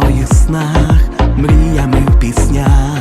моїх снах, мріями в піснях.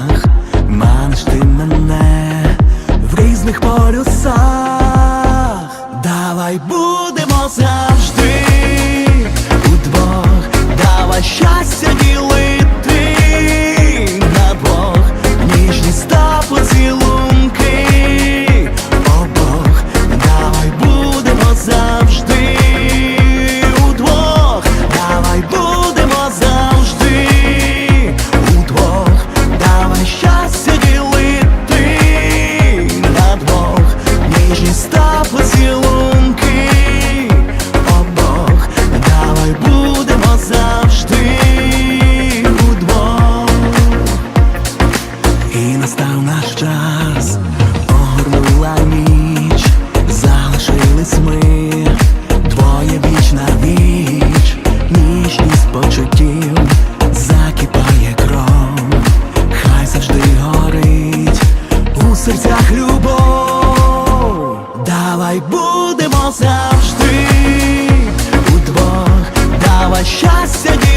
серцях любов, давай будемо завжди у двох, давай щастя.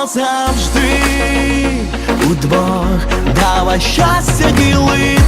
назавжди удвох, давай щастя діли.